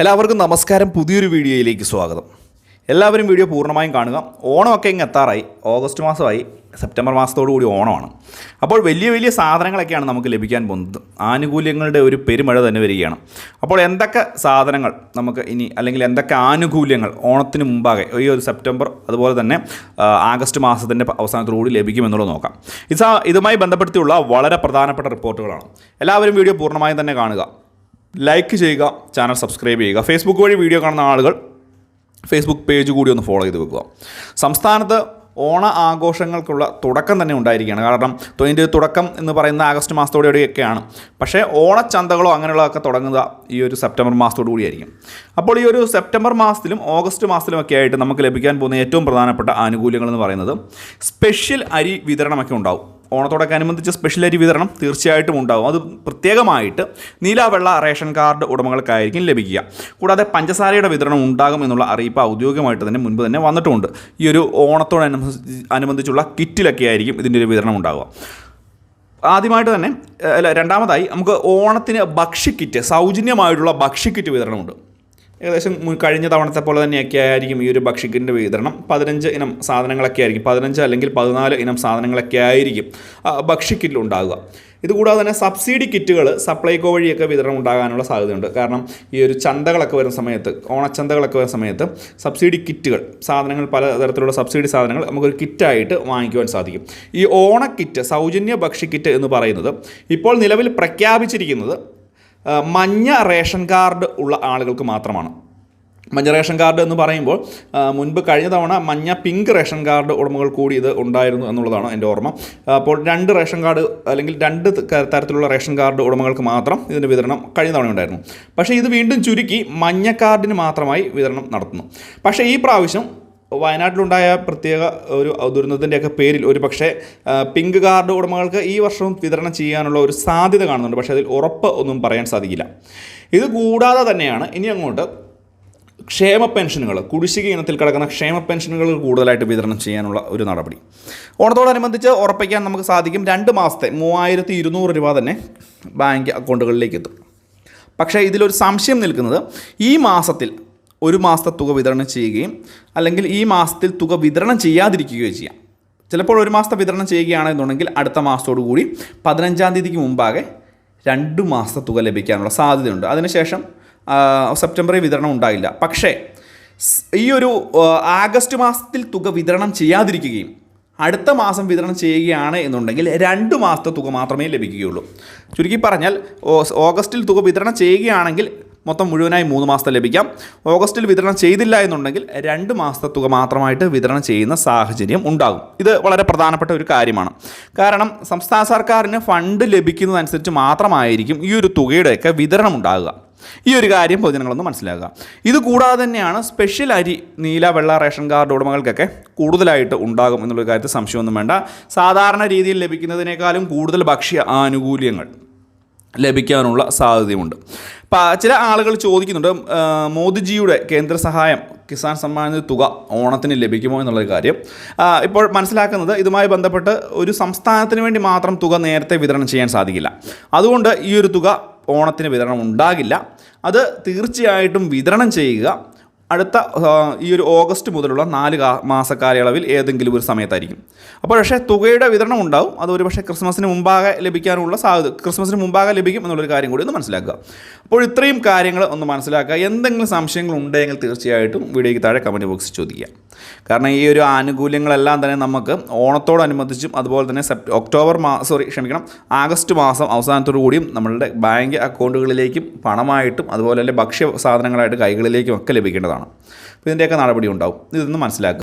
എല്ലാവർക്കും നമസ്കാരം. പുതിയൊരു വീഡിയോയിലേക്ക് സ്വാഗതം. എല്ലാവരും വീഡിയോ പൂർണമായും കാണുക. ഓണമൊക്കെ ഇങ്ങ് എത്താറായി. ഓഗസ്റ്റ് മാസമായി. സെപ്റ്റംബർ മാസത്തോടു കൂടി ഓണമാണ്. അപ്പോൾ വലിയ വലിയ സാധനങ്ങളൊക്കെയാണ് നമുക്ക് ലഭിക്കാൻ പോകുന്നത്. ആനുകൂല്യങ്ങളുടെ ഒരു പെരുമഴ തന്നെ വരികയാണ്. അപ്പോൾ എന്തൊക്കെ സാധനങ്ങൾ നമുക്ക് ഇനി അല്ലെങ്കിൽ എന്തൊക്കെ ആനുകൂല്യങ്ങൾ ഓണത്തിന് മുമ്പാകെ ഈ ഒരു സെപ്റ്റംബർ അതുപോലെ തന്നെ ആഗസ്റ്റ് മാസത്തിന്റെ അവസാനത്തോടുകൂടി ലഭിക്കുമെന്നുള്ളത് നോക്കാം. ഇത് ഇതുമായി ബന്ധപ്പെടുത്തിയുള്ള വളരെ പ്രധാനപ്പെട്ട റിപ്പോർട്ടുകളാണ്. എല്ലാവരും വീഡിയോ പൂർണമായും തന്നെ കാണുക. ലൈക്ക് ചെയ്യുക ചാനൽ സബ്സ്ക്രൈബ് ചെയ്യുക. ഫേസ്ബുക്ക് വഴി വീഡിയോ കാണുന്ന ആളുകൾ ഫേസ്ബുക്ക് പേജ് കൂടി ഒന്ന് ഫോളോ ചെയ്ത് വെക്കുക. സംസ്ഥാനത്ത് ഓണ ആഘോഷങ്ങൾക്കുള്ള തുടക്കം തന്നെ ഉണ്ടായിരിക്കുകയാണ്. കാരണം ഇതിന്റെ തുടക്കം എന്ന് പറയുന്ന ആഗസ്റ്റ് മാസത്തോടെയൊക്കെയാണ്. പക്ഷേ ഓണച്ചന്തകളോ അങ്ങനെയുള്ളതൊക്കെ തുടങ്ങുക ഈ ഒരു സെപ്റ്റംബർ മാസത്തോടു കൂടിയായിരിക്കും അപ്പോൾ ഈ ഒരു സെപ്റ്റംബർ മാസത്തിലും ഓഗസ്റ്റ് മാസത്തിലും ഒക്കെ ആയിട്ട് നമുക്ക് ലഭിക്കാൻ പോകുന്ന ഏറ്റവും പ്രധാനപ്പെട്ട ആനുകൂല്യങ്ങൾ എന്ന് പറയുന്നത് സ്പെഷ്യൽ അരി വിതരണമൊക്കെ ഉണ്ടാവും. ഓണത്തോടൊക്കെ സ്പെഷ്യൽ അരി വിതരണം തീർച്ചയായിട്ടും ഉണ്ടാകും. അത് പ്രത്യേകമായിട്ട് നീലാവെള്ള റേഷൻ കാർഡ് ഉടമകൾക്കായിരിക്കും ലഭിക്കുക. കൂടാതെ പഞ്ചസാരയുടെ വിതരണം ഉണ്ടാകും എന്നുള്ള അറിയിപ്പ് ഔദ്യോഗികമായിട്ട് തന്നെ മുൻപ് തന്നെ വന്നിട്ടുണ്ട്. ഈ ഒരു ഓണത്തോടനുബന്ധിച്ച് അനുബന്ധിച്ചുള്ള കിറ്റിലൊക്കെ ആയിരിക്കും ഇതിന്റെ ഒരു വിതരണം ഉണ്ടാകുക ആദ്യമായിട്ട് തന്നെ അല്ല രണ്ടാമതായി നമുക്ക് ഓണത്തിന് ഭക്ഷ്യക്കിറ്റ് സൗജന്യമായിട്ടുള്ള ഭക്ഷ്യക്കിറ്റ് വിതരണമുണ്ട്. ഏകദേശം കഴിഞ്ഞ തവണത്തെ പോലെ തന്നെയൊക്കെ ആയിരിക്കും ഈ ഒരു ഭക്ഷിക്കിന്റെ വിതരണം. പതിനഞ്ച് ഇനം സാധനങ്ങളൊക്കെ ആയിരിക്കും. പതിനഞ്ച് അല്ലെങ്കിൽ പതിനാല് ഇനം സാധനങ്ങളൊക്കെ ആയിരിക്കും ഭക്ഷിക്കിറ്റിലുണ്ടാകുക ഇതുകൂടാതെ തന്നെ സബ്സിഡി കിറ്റുകൾ സപ്ലൈകോ വഴിയൊക്കെ വിതരണം ഉണ്ടാകാനുള്ള സാധ്യതയുണ്ട്. കാരണം ഈ ഒരു ചന്തകളൊക്കെ വരുന്ന സമയത്ത് ഓണച്ചന്തകളൊക്കെ വരുന്ന സമയത്ത് സബ്സിഡി കിറ്റുകൾ സാധനങ്ങൾ പലതരത്തിലുള്ള സബ്സിഡി സാധനങ്ങൾ നമുക്കൊരു കിറ്റായിട്ട് വാങ്ങിക്കുവാൻ സാധിക്കും. ഈ ഓണക്കിറ്റ് കിറ്റ് സൗജന്യ ഭക്ഷ്യക്കിറ്റ് എന്ന് പറയുന്നത് ഇപ്പോൾ നിലവിൽ പ്രഖ്യാപിച്ചിരിക്കുന്നത് മഞ്ഞ റേഷൻ കാർഡ് ഉള്ള ആളുകൾക്ക് മാത്രമാണ്. മഞ്ഞ റേഷൻ കാർഡ് എന്ന് പറയുമ്പോൾ മുൻപ് കഴിഞ്ഞ തവണ മഞ്ഞ പിങ്ക് റേഷൻ കാർഡ് ഉടമകൾ കൂടി ഇത് ഉണ്ടായിരുന്നു എന്നുള്ളതാണ് എന്റെ ഓർമ്മ. അപ്പോൾ രണ്ട് റേഷൻ കാർഡ് അല്ലെങ്കിൽ രണ്ട് തരത്തിലുള്ള റേഷൻ കാർഡ് ഉടമകൾക്ക് മാത്രം ഇതിന്റെ വിതരണം കഴിഞ്ഞ തവണ ഉണ്ടായിരുന്നു. പക്ഷേ ഇത് വീണ്ടും ചുരുക്കി മഞ്ഞ കാർഡിന് മാത്രമായി വിതരണം നടത്തുന്നു. പക്ഷേ ഈ പ്രാവശ്യം വയനാട്ടിലുണ്ടായ പ്രത്യേക ഒരു ദുരന്തത്തിന്റെയൊക്കെ പേരിൽ ഒരു പക്ഷേ പിങ്ക് കാർഡ് ഉടമകൾക്ക് ഈ വർഷവും വിതരണം ചെയ്യാനുള്ള ഒരു സാധ്യത കാണുന്നുണ്ട്. പക്ഷേ അതിൽ ഉറപ്പ് ഒന്നും പറയാൻ സാധിക്കില്ല. ഇത് കൂടാതെ തന്നെയാണ് ഇനി അങ്ങോട്ട് ക്ഷേമ പെൻഷനുകൾ കുടിശ്ശിക ഇനത്തിൽ കിടക്കുന്ന ക്ഷേമ പെൻഷനുകൾ കൂടുതലായിട്ട് വിതരണം ചെയ്യാനുള്ള ഒരു നടപടി. ഓണത്തോടനുബന്ധിച്ച് ഉറപ്പിക്കാൻ നമുക്ക് സാധിക്കും രണ്ട് മാസത്തെ മൂവായിരത്തി ഇരുന്നൂറ് രൂപ തന്നെ ബാങ്ക് അക്കൗണ്ടുകളിലേക്ക് എത്തും. പക്ഷേ ഇതിലൊരു സംശയം നിൽക്കുന്നത് ഈ മാസത്തിൽ ഒരു മാസത്തെ തുക വിതരണം ചെയ്യുകയും അല്ലെങ്കിൽ ഈ മാസത്തിൽ തുക വിതരണം ചെയ്യാതിരിക്കുകയോ ചെയ്യാം. ചിലപ്പോൾ ഒരു മാസത്തെ വിതരണം ചെയ്യുകയാണെന്നുണ്ടെങ്കിൽ അടുത്ത മാസത്തോടു കൂടി പതിനഞ്ചാം തീയതിക്ക് മുമ്പാകെ രണ്ട് മാസത്തെ തുക ലഭിക്കാനുള്ള സാധ്യതയുണ്ട്. അതിനുശേഷം സെപ്റ്റംബറിൽ വിതരണം ഉണ്ടാകില്ല. പക്ഷേ ഈ ഒരു ആഗസ്റ്റ് മാസത്തിൽ തുക വിതരണം ചെയ്യാതിരിക്കുകയും അടുത്ത മാസം വിതരണം ചെയ്യുകയാണ് എന്നുണ്ടെങ്കിൽ രണ്ട് മാസത്തെ തുക മാത്രമേ ലഭിക്കുകയുള്ളൂ. ചുരുക്കി പറഞ്ഞാൽ ഓഗസ്റ്റിൽ തുക വിതരണം ചെയ്യുകയാണെങ്കിൽ മൊത്തം മുഴുവനായി മൂന്ന് മാസത്തെ ലഭിക്കാം. ഓഗസ്റ്റിൽ വിതരണം ചെയ്തില്ല എന്നുണ്ടെങ്കിൽ രണ്ട് മാസത്തെ തുക മാത്രമായിട്ട് വിതരണം ചെയ്യുന്ന സാഹചര്യം ഉണ്ടാകും. ഇത് വളരെ പ്രധാനപ്പെട്ട ഒരു കാര്യമാണ്. കാരണം സംസ്ഥാന സർക്കാരിന് ഫണ്ട് ലഭിക്കുന്നതനുസരിച്ച് മാത്രമായിരിക്കും ഈ ഒരു തുകയുടെയൊക്കെ വിതരണം ഉണ്ടാകുക. ഈ ഒരു കാര്യം പൊതുജനങ്ങളൊന്ന് മനസ്സിലാക്കുക. ഇത് കൂടാതെ തന്നെയാണ് സ്പെഷ്യൽ അരി നീല വെള്ള റേഷൻ കാർഡ് ഉടമകൾക്കൊക്കെ കൂടുതലായിട്ട് ഉണ്ടാകും എന്നുള്ള കാര്യത്തിൽ സംശയമൊന്നും വേണ്ട. സാധാരണ രീതിയിൽ ലഭിക്കുന്നതിനേക്കാളും കൂടുതൽ ഭക്ഷ്യ ആനുകൂല്യങ്ങൾ ലഭിക്കാനുള്ള സാധ്യതയുമുണ്ട്. അപ്പോൾ ചില ആളുകൾ ചോദിക്കുന്നുണ്ട് മോദിജിയുടെ കേന്ദ്ര സഹായം കിസാൻ സമ്മാന തുക ഓണത്തിന് ലഭിക്കുമോ എന്നുള്ള കാര്യം. ഇപ്പോൾ മനസ്സിലാക്കുന്നത് ഇതുമായി ബന്ധപ്പെട്ട് ഒരു സംസ്ഥാനത്തിന് വേണ്ടി മാത്രം തുക നേരത്തെ വിതരണം ചെയ്യാൻ സാധിക്കില്ല. അതുകൊണ്ട് ഈ ഒരു തുക ഓണത്തിന് വിതരണം ഉണ്ടാകില്ല. അത് തീർച്ചയായിട്ടും വിതരണം ചെയ്യുക അടുത്ത ഈ ഒരു ഓഗസ്റ്റ് മുതലുള്ള നാല് മാസ കാലയളവിൽ ഏതെങ്കിലും ഒരു സമയത്തായിരിക്കും. അപ്പോൾ പക്ഷേ തുകയുടെ വിതരണം ഉണ്ടാവും. അത് ഒരു പക്ഷേ ക്രിസ്മസിന് മുമ്പാകെ ലഭിക്കാനുള്ള സാധ്യത ക്രിസ്മസിന് മുമ്പാകെ ലഭിക്കും എന്നുള്ളൊരു കാര്യം കൂടി ഒന്ന് മനസ്സിലാക്കുക. അപ്പോൾ ഇത്രയും കാര്യങ്ങൾ ഒന്ന് മനസ്സിലാക്കുക. എന്തെങ്കിലും സംശയങ്ങൾ ഉണ്ടെങ്കിൽ തീർച്ചയായിട്ടും വീഡിയോയ്ക്ക് താഴെ കമന്റ് ബോക്സിൽ ചോദിക്കുക. കാരണം ഈ ഒരു ആനുകൂല്യങ്ങളെല്ലാം തന്നെ നമുക്ക് ഓണത്തോടനുബന്ധിച്ചും അതുപോലെ തന്നെ സെപ്റ്റ് ഒക്ടോബർ മാസം സോറി ക്ഷമിക്കണം ആഗസ്റ്റ് മാസം അവസാനത്തോടു കൂടിയും നമ്മളുടെ ബാങ്ക് അക്കൗണ്ടുകളിലേക്കും പണമായിട്ടും അതുപോലെ തന്നെ ഭക്ഷ്യ സാധനങ്ങളായിട്ട് കൈകളിലേക്കും ഒക്കെ ലഭിക്കേണ്ടതാണ്. അപ്പോൾ ഇതിന്റെയൊക്കെ നടപടി ഉണ്ടാവും ഇതൊന്ന് മനസ്സിലാക്കുക.